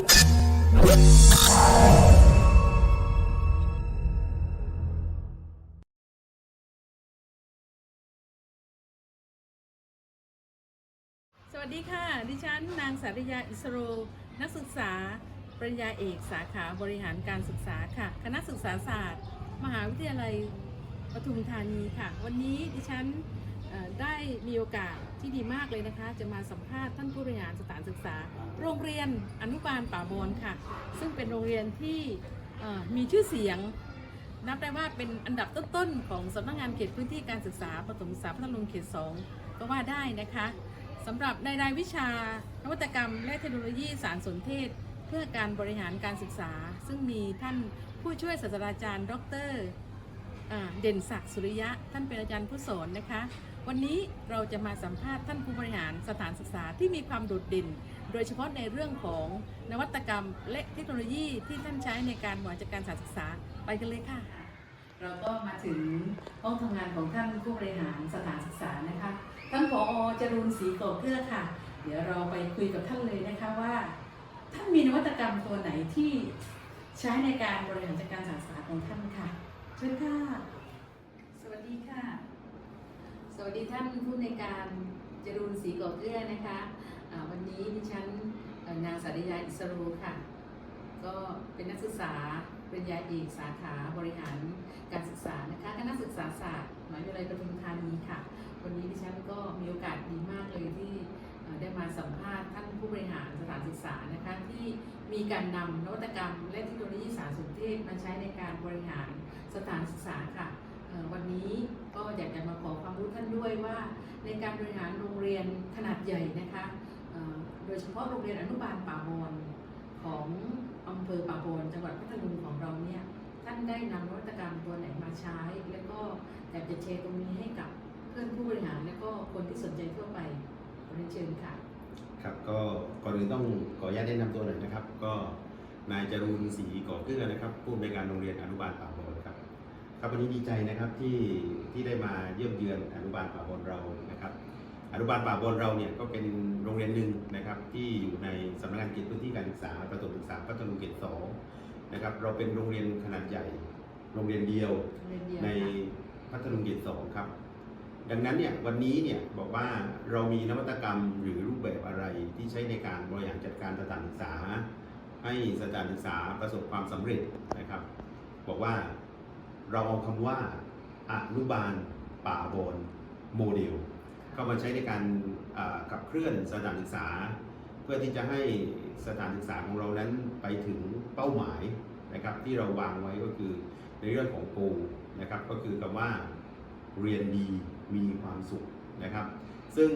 สวัสดีค่ะ ดิฉันนางสาริยาอิสโร นักศึกษา ปริญญาเอกสาขาบริหารการศึกษาค่ะ คณะศึกษาศาสตร์ มหาวิทยาลัยปทุมธานีค่ะ วันนี้ดิฉัน ได้มีโอกาสที่ดีมากเลยนะคะ จะมาสัมภาษณ์ท่านผู้บริหารสถานศึกษา โรงเรียนอนุบาลป่าบอนค่ะ ซึ่งเป็นโรงเรียนที่มีชื่อเสียง นับได้ว่าเป็นอันดับต้นๆของสำนักงานเขตพื้นที่การศึกษาปฐมศึกษาพัทลุงเขต 2 ก็ว่าได้นะคะสำหรับในรายวิชานวัตกรรมและเทคโนโลยีสารสนเทศ เพื่อการบริหารการศึกษา ซึ่งมีท่านผู้ช่วยศาสตราจารย์ ดร เด่นศักดิ์สุริยะ ท่านเป็นอาจารย์ผู้สอนนะคะ วันนี้เราจะมาสัมภาษณ์ท่านผู้บริหารสถานศึกษาที่มีความโดดเด่น โดยเฉพาะในเรื่องของนวัตกรรมและเทคโนโลยีที่ท่านใช้ในการบริหารจัดการสถานศึกษาไปกันเลยค่ะ เราก็มาถึงห้องทำงานของท่านผู้บริหารสถานศึกษานะคะท่านผอจรูนศรีโกเกื้อค่ะ เดี๋ยวเราไปคุยกับท่านเลยนะคะว่าท่านมีนวัตกรรมตัวไหนที่ใช้ในการบริหารจัดการสถานศึกษาของท่านค่ะ ชิญค่ะ สวัสดีค่ะ สวัสดีท่านผู้ในการจรูนศรีโกเกื้อนะคะอ่าวันนี้ดิฉันนางสาริยาอิสโรค่ะ ก็เป็นนักศึกษาปริญญาเอกสาขาบริหารการศึกษานะคะคณะศึกษาศาสตร์มหาวิทยาลัยปทุมธานีค่ะ วันนี้ดิฉันก็มีโอกาสดีมากเลยที่ได้มาสัมภาษณ์ท่านผู้บริหารสถานศึกษานะคะที่มีการนำนวัตกรรมและ มาใช้ในการบริหารสถานศึกษาค่ะวันนี้ก็อยากจะมาขอความรู้ท่านด้วยว่า ในการบริหารโรงเรียนขนาดใหญ่นะคะโดยเฉพาะโรงเรียนอนุบาลป่าบอนของอำเภอป่าบอนจังหวัดพัทลุงของเราเนี่ยท่านได้นำนวัตกรรมตัวไหนมาใช้ แล้วก็อยากจะแชร์ตรงนี้ให้กับเพื่อนผู้บริหารและก็คนที่สนใจทั่วไปขอเรียนเชิญค่ะ ครับก็ก่อนอื่นต้องขออนุญาตแนะนำตัวหน่อยนะครับ ก็ นายจรูนศรีก่อเกื้อนะครับผู้อำนวยการโรงเรียนอนุบาลป่าบอนครับครับวันนี้ดีใจนะครับที่ที่ได้มาเยี่ยมเยือนอนุบาลป่าบอนเรานะครับอนุบาลป่าบอนเราเนี่ยก็เป็นโรงเรียนหนึ่งนะครับที่อยู่ในสำนักงานเขตพื้นที่การศึกษาประถมศึกษาพัทลุงเขตสองนะครับเราเป็นโรงเรียนขนาดใหญ่โรงเรียนเดียวโรงเรียนเดียวในค่ะพัทลุงเขตสองครับดังนั้นเนี่ยวันนี้เนี่ยบอกว่าเรามีนวัตกรรมหรือรูปแบบอะไรที่ใช้ในการบริหารจัดการสถานศึกษา ให้สถานศึกษาประสบความสำเร็จนะครับ บอกว่าเราเอาคำว่าอนุบาลป่าบอนโมเดลเข้ามาใช้ในการขับเคลื่อนสถานศึกษา เพื่อที่จะให้สถานศึกษาของเรานั้นไปถึงเป้าหมายนะครับที่เราวางไว้ก็คือในเรื่องของโกนะครับก็คือคำว่าเรียนดีมีความสุขนะครับ ซึ่ง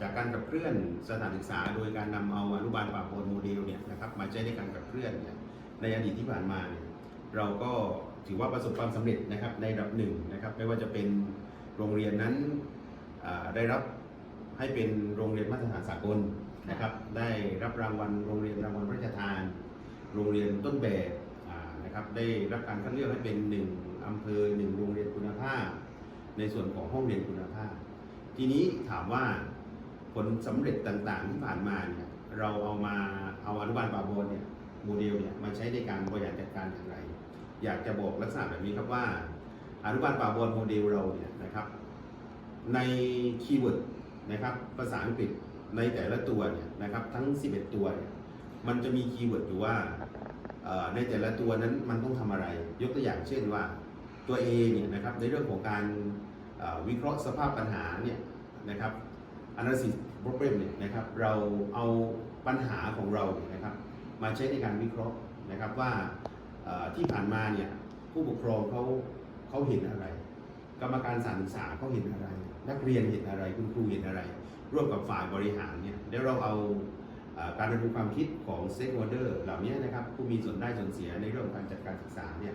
จากการขับเคลื่อนสถานศึกษา โดยการนำเอาอนุบาลป่าโพนโมเดลเนี่ยนะครับมาใช้ในการขับเคลื่อนเนี่ยในอดีตที่ผ่านมาเนี่ยเราก็ถือว่าประสบความสำเร็จนะครับในระดับหนึ่งนะครับไม่ว่าจะเป็นโรงเรียนนั้นได้รับให้เป็นโรงเรียนมาตรฐานสากลนะครับได้รับรางวัลโรงเรียนรางวัลพระราชทาน โรงเรียนต้นแบบนะครับได้รับการคัดเลือกให้เป็นหนึ่งอำเภอหนึ่งโรงเรียนคุณภาพ ในส่วนของห้องเรียนคุณภาพ ทีนี้ถามว่า ผลสำเร็จต่างๆที่ผ่านมาเนี่ยเราเอามาเอาอนุบาลบาโบนเนี่ยโมเดลเนี่ยมาใช้ในการบริหารจัดการอย่างไร อยากจะบอกลักษณะแบบนี้ครับว่าอนุบาลป่าบอนโมเดลเราเนี่ยนะครับในคีย์เวิร์ดนะครับภาษาอังกฤษในแต่ละตัวเนี่ยนะครับทั้ง 11 ตัวเนี่ยมันจะมีคีย์เวิร์ดอยู่ว่าในแต่ละตัวนั้นมันต้องทำอะไร ยกตัวอย่างเช่นว่าตัว A เนี่ยนะครับในเรื่องของการวิเคราะห์สภาพปัญหาเนี่ยนะครับ analysis problem เนี่ยนะครับเราเอาปัญหาของเราเนี่ยนะครับมาใช้ในการวิเคราะห์นะครับว่าที่ผ่านมาเนี่ยผู้ปกครองเขาเขาเห็นอะไร กรรมการสานศึกษาเขาเห็นอะไร นักเรียนเห็นอะไรคุณครูเห็นอะไร ร่วมกับฝ่ายบริหารเนี่ยแล้วเราเอาการระดมความคิดของ stakeholder เหล่านี้นะครับผู้มีส่วนได้ส่วนเสียในเรื่องของการจัดการศึกษาเนี่ย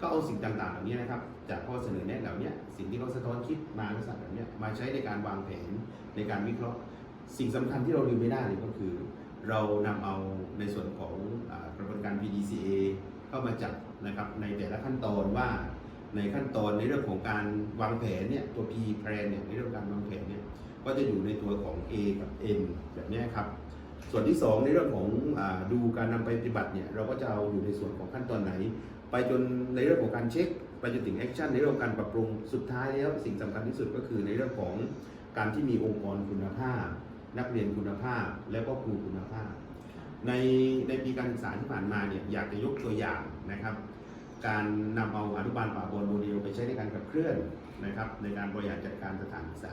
ก็เอาสิ่งต่างๆเหล่านี้นะครับจากข้อเสนอแนะเหล่านี้สิ่งที่เขาสะท้อนคิดมาลักษณะแบบเนี้มาใช้ในการวางแผนในการวิเคราะห์ สิ่งสำคัญที่เราลืมไม่ได้เลยก็คือ เรานำเอาในส่วนของกระบวนการ PDCA เข้ามาจับนะครับในแต่ละขั้นตอนว่าในขั้นตอนในเรื่องของการวางแผนเนี่ยตัว P plan เนี่ยในเรื่องการวางแผนเนี่ยก็จะอยู่ในตัวของ A กับ N แบบนี้ครับ ส่วนที่สองในเรื่องของอดูการนำไปปฏิบัติเนี่ยเราก็จะเอาอยู่ในส่วนของขั้นตอนไหน ไปจนในเรื่องของการเช็ค ไปจนถึงแอคชั่นในเรื่องของการปรับปรุงสุดท้ายแล้ว สิ่งสำคัญที่สุดก็คือในเรื่องของการที่มีองค์กรคุณภาพ นักเรียนคุณภาพแล้วก็ครูคุณภาพ ในในปีการศึกษาที่ผ่านมาเนี่ยอยากจะยกตัวอย่างนะครับ การนำเอาอนุบาลป่าบอนโมเดลไปใช้ในการขับเคลื่อนนะครับ ในการบริหารจัดการสถานศึกษา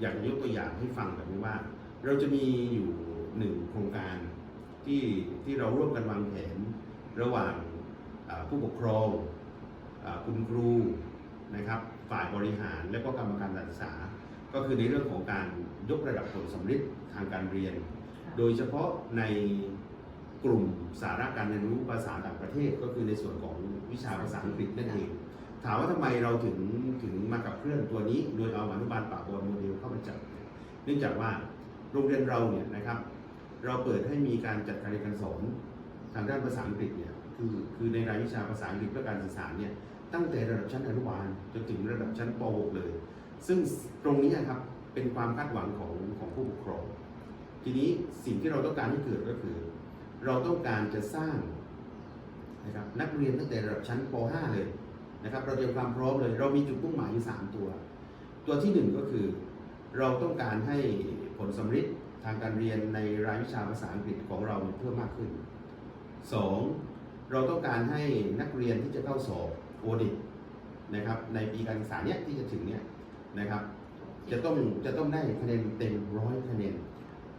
อยากจะยกตัวอย่างให้ฟังแบบนี้ว่า เราจะมีอยู่หนึ่งโครงการที่ที่เราร่วมกันวางแผนระหว่างอ่าผู้ปกครองอาคุณครูนะครับฝ่ายบริหารและก็กรรมการการศึกษา ก็คือในเรื่องของการ ยกระดับผลสำเร็จทางการเรียน โดยเฉพาะในกลุ่มสาระการเรียนรู้ภาษาต่างประเทศ ก็คือในส่วนของวิชาภาษาอังกฤษนั่นเอง ถามว่าทำไมเราถึงถึงมากับเคลื่อนตัวนี้ โดยเอาอนุบาลป่าบอนโมเดลเข้ามาจับเนื่องจากว่าโรงเรียนเราเนี่ยนะครับ เราเปิดให้มีการจัดการเรียนการสอนทางด้านภาษาอังกฤษเนี่ยคือคือในรายวิชาภาษาอังกฤษเพื่อการสื่อสารเนี่ยตั้งแต่ระดับชั้นอนุบาลจนถึงระดับชั้นป .6 เลย ซึ่งตรงนี้นะครับ เป็นความคาดหวังของของผู้ปกครอง ทีนี้สิ่งที่เราต้องการให้เกิดก็คือ เราต้องการจะสร้างนะครับนักเรียนตั้งแต่ระดับชั้นป .5 เลยนะครับ เราเตรียมความพร้อมเลย เรามีจุดมุ่งหมายอยู่ 3 ตัว ตัวที่ 1 ก็คือ เราต้องการให้ผลสำเร็จทางการเรียนในรายวิชาภาษาอังกฤษของเราเนี่ยเพิ่มมากขึ้น 2. เราต้องการให้นักเรียนที่จะเข้าสอบโอดิตนะครับในปีการศึกษาเนี้ยที่จะถึงเนี้ยนะครับ จะต้องจะต้องได้คะแนนเต็มร้อยคะแนน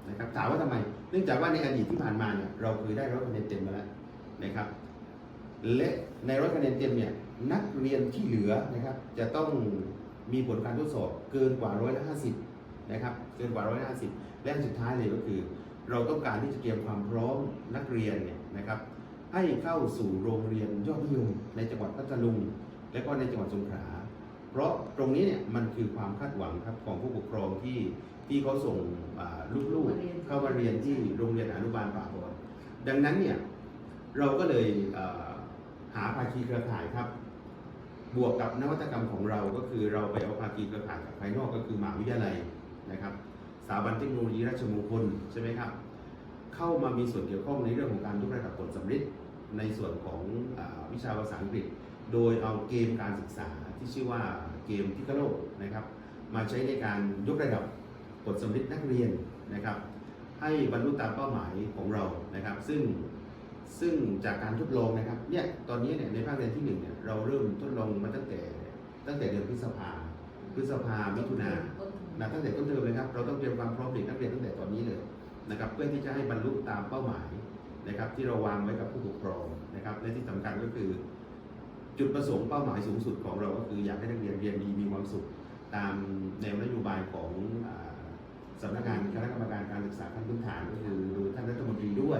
นะครับถามว่าทำไม เนื่องจากว่าในอดีตที่ผ่านมาเนี่ยเราเคยได้ร้อยคะแนนเต็มมาแล้วนะครับและในร้อยคะแนนเต็มเนี่ยนักเรียนที่เหลือนะครับจะต้องมีผลการทดสอบเกินกว่าร้อยละห้าสิบนะครับเกินกว่าร้อยละห้าสิบและอันสุดท้ายเลยก็คือ เราต้องการที่จะเตรียมความพร้อมนักเรียนเนี่ยนะครับให้เข้าสู่โรงเรียนยอดนิยมในจังหวัดพัทลุงและก็ในจังหวัดสงขลา ราะตรงนี้เนี่ยมันคือความคาดหวังครับของผู้ปกครองที่ที่เขาส่งอ่าลูกๆเข้ามาเรียนที่โรงเรียนอนุบาลป่าบอนดังนั้นเนี่ยเราก็เลยเอ่อหาภาคีเครือข่ายครับ บวกกับนวัตกรรมของเราก็คือเราไปเอาภาคีเครือข่ายจากภายนอกก็คือมหาวิทยาลัยนะครับสถาบันเทคโนโลยีราชมงคลใช่ไหมครับ เข้ามามีส่วนเกี่ยวข้องในเรื่องของการยกระดับผลสำเร็จในส่วนของอาวิชาภาษาอังกฤษ โดยเอาเกมการศึกษาที่ชื่อว่าเกมพิคโลนะครับ มาใช้ในการยกระดับผลสำเร็จนักเรียนนะครับ ให้บรรลุตามเป้าหมายของเรานะครับ ซึ่งซึ่งจากการทดลองนะครับเนี่ยตอนนี้เนี่ยในภาคเรียนที่หนึ่งเนี่ยเราเริ่มทดลองมาตั้งแต่ตั้งแต่เดือนพฤษภาพฤษภามิถุนานะตั้งแต่ต้นเทอมเลยครับเราต้องเตรียมความพร้อมเด็กนักเรียนตั้งแต่ตอนนี้เลยนะครับ เพื่อที่จะให้บรรลุตามเป้าหมายนะครับ ที่เราวางไว้กับผู้ปกครองนะครับและที่สำคัญก็คือ จุดประสงค์เป้าหมายสูงสุดของเราก็คืออยากให้นักเรียนเรียนดีมีความสุขตามแนวนโยบายของสำนักงานคณะกรรมการการศึกษาขั้นพื้นฐานก็คือโดยท่านรัฐมนตรีด้วย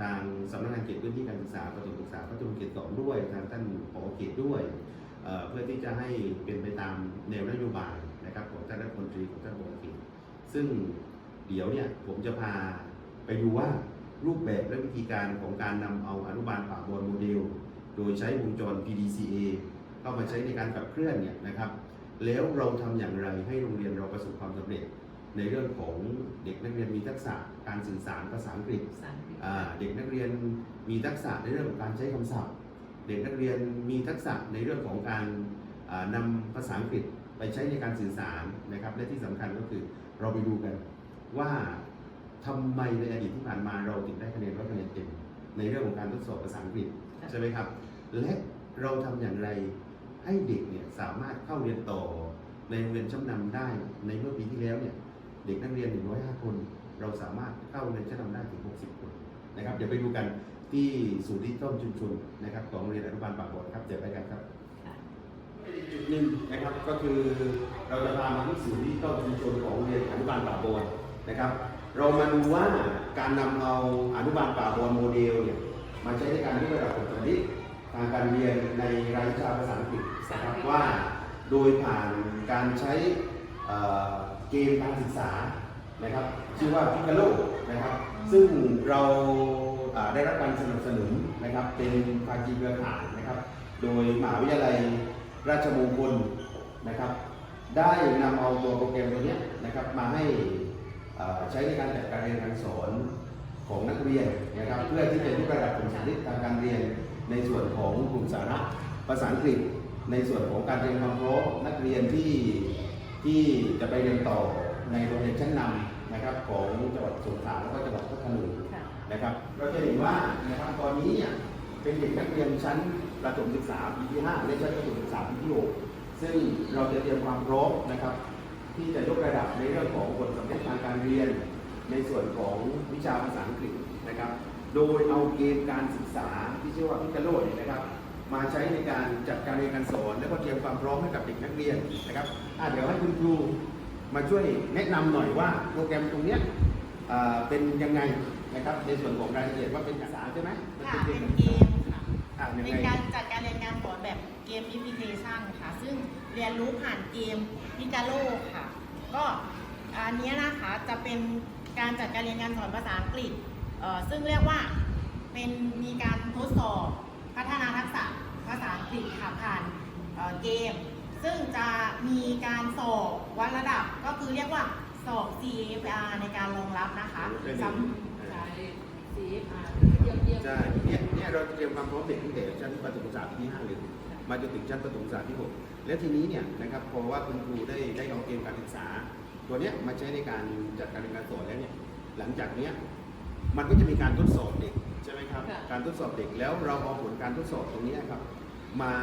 ทางสำนักงานเขตพื้นที่การศึกษาประถมศึกษาพัฒนเขตสองด้วย ทางท่านผอเขตด้วย เพื่อที่จะให้เป็นไปตามแนวนโยบายนะครับของท่านรัฐมนตรีของท่านบวรกิจซึ่งเดี๋ยวเนี่ยผมจะพาไปดูว่ารูปแบบและวิธีการของการนำเอาอนุบาลป่าบอนโมเดล โดยใช้วงจร PDCA เข้ามาใช้ในการขับเคลื่อนเนี่ยนะครับ แล้วเราทำอย่างไรให้โรงเรียนเราประสบความสำเร็จ ในเรื่องของเด็กนักเรียนมีทักษะการสื่อสารภาษาอังกฤษอ่าเด็กนักเรียนมีทักษะในเรื่องของการใช้คำศัพท์ เด็กนักเรียนมีทักษะในเรื่องของการอ่านำภาษาอังกฤษไปใช้ในการสื่อสารนะครับ และที่สำคัญก็คือเราไปดูกันว่าทำไมในอดีตที่ผ่านมาเราถึงได้คะแนนร้อยคะแนนเต็มในเรื่องของการทดสอบภาษาอังกฤษค่ะ ใช่ไหมครับ และเราทำอย่างไรให้เด็กเนี่ยสามารถเข้าเรียนต่อในโรงเรียนชั้นนำได้ในเมื่อปีที่แล้วเนี่ยเด็กนักเรียน 105 คน เราสามารถเข้าโรงเรียนชั้นนำได้ถึง 60 คนนะครับเดี๋ยวไปดูกันที่ศูนย์ดิจิทัลชุมชนนะครับของโรงเรียนอนุบาลปากบอดครับเดี๋ยวไปกันครับจุดหนึ่งนะครับก็คือเราจะพามาที่ศูนย์ดิจิทัลชุมชนของโรงเรียนอนุบาลป่าบอนนะครับ เรามาดูว่าการนำเอาอนุบาลป่าบอนโมเดลเนี่ย มาใช้ในการยกระดับผลสำเร็จทางการเรียนในรายวิชาภาษาอังกฤษนะครับว่าโดยผ่านการใช้เอ่อเกมการศึกษานะครับชื่อว่าพิกาโลนะครับ ซึ่งเราอ่าได้รับการสนับสนุนนะครับเป็นภาคีเครือข่ายนะครับ โดยมหาวิทยาลัยราชมงคลนะครับ ได้นำเอาตัวโปรแกรมตัวเนี้ยนะครับมาให้เอ่อใช้ในการจัดการเรียนการสอน ของนักเรียนนะครับ เพื่อที่จะยกระดับผลสำเร็จทางการเรียน ในส่วนของกลุ่มสาระภาษาอังกฤษ ในส่วนของการเรียนความรู้นักเรียนที่ที่จะไปเรียนต่อในโรงเรียนชั้นนำนะครับของจังหวัดสงขลาแล้วก็จังหวัดพัทลุงค่ะนะครับ เราจะเห็นว่านะครับตอนนี้เนี่ยเป็นเด็กนักเรียนชั้นประถมศึกษาปีที่ 5 และชั้นประถมศึกษาปีที่ 6 ซึ่งเราจะเตรียมความพร้อมนะครับ ที่จะยกระดับในเรื่องของผลสำเร็จทางการเรียน ในส่วนของวิชาภาษาอังกฤษนะครับ โดยเอาเกณฑ์การศึกษาที่ชื่อว่าพิกาโลดเนี่ยนะครับ มาใช้ในการจัดการเรียนการสอน และก็เตรียมความพร้อมให้กับเด็กนักเรียนนะครับอะเดี๋ยวให้คุณครูมาช่วยแนะนำหน่อยว่าโปรแกรมตรงเนี้ยอ่าเป็นยังไงนะครับในส่วนของรายละเอียดว่าเป็นภาษาใช่ไหมมัค่ะเป็เป็นนเกมค่ะอะยังเป็ไงนการจัดการเรียนการสอนแบบเกมอินพิเคชันค่ะ ซึ่งเรียนรู้ผ่านเกมพิกาโลค่ะ ก็อันเนี้ยนะคะจะเป็น การจัดการเรียนการสอนภาษาอังกฤษเอ่อซึ่งเรียกว่าเป็นมีการทดสอบพัฒนาทักษะภาษาอังกฤษค่ะผ่านเอ่อเกม ซึ่งจะมีการสอบวัดระดับก็คือเรียกว่าสอบ CFR ในการรองรับนะคะสำใช่ CFR เยี่ยมเยี่ยมใช่เนี่ยเนี่ยเราเตรียมความพร้อมเด็กตั้งแต่ชั้นประถมศึกษาปีที่5เลยมาจนถึงชั้นประถมศึกษาที่6และทีนี้เนี่ยนะครับพอว่าคุณครูได้ได้เอาเกณฑ์การศึกษา ตัวเนี้ยมาใช้ในการจัดการเรียนการสอนแล้วเนี่ยหลังจากเนี้ยมันก็จะมีการทดสอบเด็กใช่ไหมครับ ค่ะ การทดสอบเด็กแล้วเราเอาผลการทดสอบตรงเนี้ยครับ มา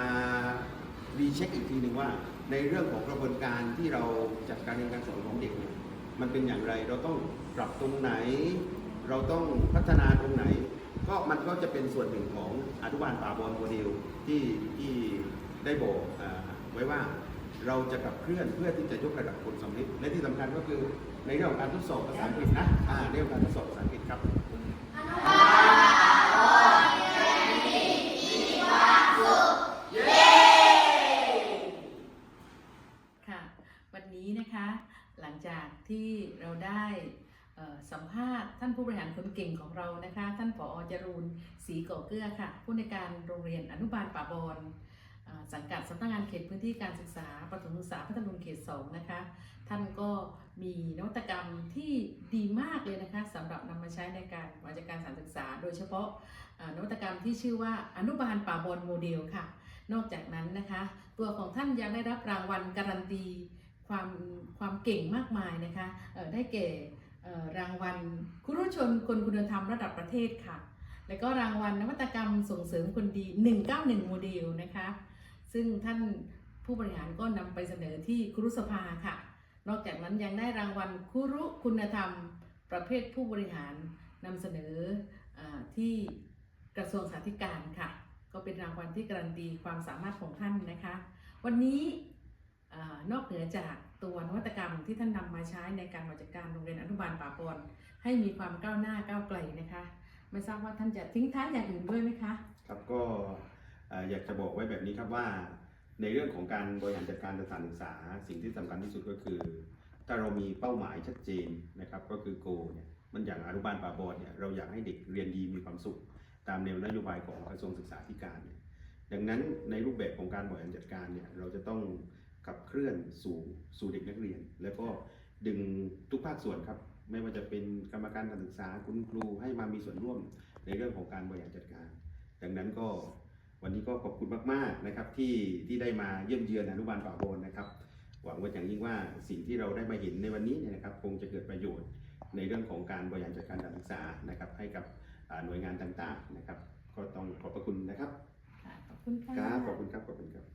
รีเช็คอีกทีหนึ่งว่า ในเรื่องของกระบวนการที่เราจัดการเรียนการสอนของเด็กเนี่ยมันเป็นอย่างไรเราต้องปรับตรงไหน เราต้องพัฒนาตรงไหน ก็มันก็จะเป็นส่วนหนึ่งของอนุบาลป่าบอลโมเดลที่ที่ได้บอกอ่าไว้ว่า เราจะขับเคลื่อนเพื่อที่จะยกระดับผลสำเร็จและที่สำคัญก็คือในเรื่องของการทดสอบภาษาอังกฤษนะอ่าเรื่องการทดสอบภาษาอังกฤษครับค่ะวันนี้นะคะ หลังจากที่เราได้สัมภาษณ์ท่านผู้บริหารคนเก่งของเรานะคะ ท่านผอจรูนศรีก่อเกลือค่ะ ผู้ในการโรงเรียนอนุบาลป่าบอน สังกัดสำนักงานเขตพื้นที่การศึกษาประถมศึกษาพัทลุงเขต2นะคะ ท่านก็มีนวัตกรรมที่ดีมากเลยนะคะสำหรับนำมาใช้ในการบริการสารศึกษา โดยเฉพาะนวัตกรรมที่ชื่อว่าอนุบาลป่าบอนโมเดลค่ะ นอกจากนั้นนะคะ ตัวของท่านยังได้รับรางวัลการันตีความความเก่งมากมายนะคะได้แก่รางวัลครุชนคนคุณธรรมระดับประเทศค่ะ และก็รางวัลนวัตกรรมส่งเสริมคนดี 191 โมเดลนะคะ ซึ่งท่านผู้บริหารก็นำไปเสนอที่ครุสภาค่ะ นอกจากนั้นยังได้รางวัลครุคุณธรรม ประเภทผู้บริหารนำเสนออที่กระทรวงสาธารณการค่ะ ก็เป็นรางวัลที่การันตีความสามารถของท่านนะคะ วันนี้อนอกเหนือจากตัวนวัตกรรมที่ท่านนำมาใช้ในการบริการโรงเรียนอนุบาลป่าปอนให้มีความก้าวหน้าก้าวไกลนะคะ ไม่ทราบว่าท่านจะทิ้งท้ายอย่างอื่นด้วยไหมคะ ครับก็ อยากจะบอกไว้แบบนี้ครับว่า ในเรื่องของการบริหารจัดการสถานศึกษา สิ่งที่สำคัญที่สุดก็คือ ถ้าเรามีเป้าหมายชัดเจนนะครับก็คือโกเนี่ยมันอย่างอนุบาลป่าบอนเนี่ยเราอยากให้เด็กเรียนดีมีความสุข ตามแนวนโยบายของกระทรวงศึกษาธิการเนี่ยดังนั้นในรูปแบบของการบริหารจัดการเนี่ยเราจะต้องขับเคลื่อนสู่สู่เด็กนักเรียน แล้วก็ดึงทุกภาคส่วนครับ ไม่ว่าจะเป็นกรรมการการศึกษาคุณครูให้มามีส่วนร่วมในเรื่องของการบริหารจัดการ ดังนั้นก็ วันนี้ก็ขอบคุณมากๆนะครับที่ที่ได้มาเยี่ยมเยือนอนุบาลป่าโบนนะครับ หวังว่าอย่างยิ่งว่าสิ่งที่เราได้มาเห็นในวันนี้เนี่ยนะครับ คงจะเกิดประโยชน์ในเรื่องของการบริหารจัดการการศึกษานะครับ ให้กับอ่าหน่วยงานต่างๆนะครับ ก็ต้องขอบพระคุณนะครับค่ะขอบคุณค่ะ ครับขอบคุณครับขอบคุณครับ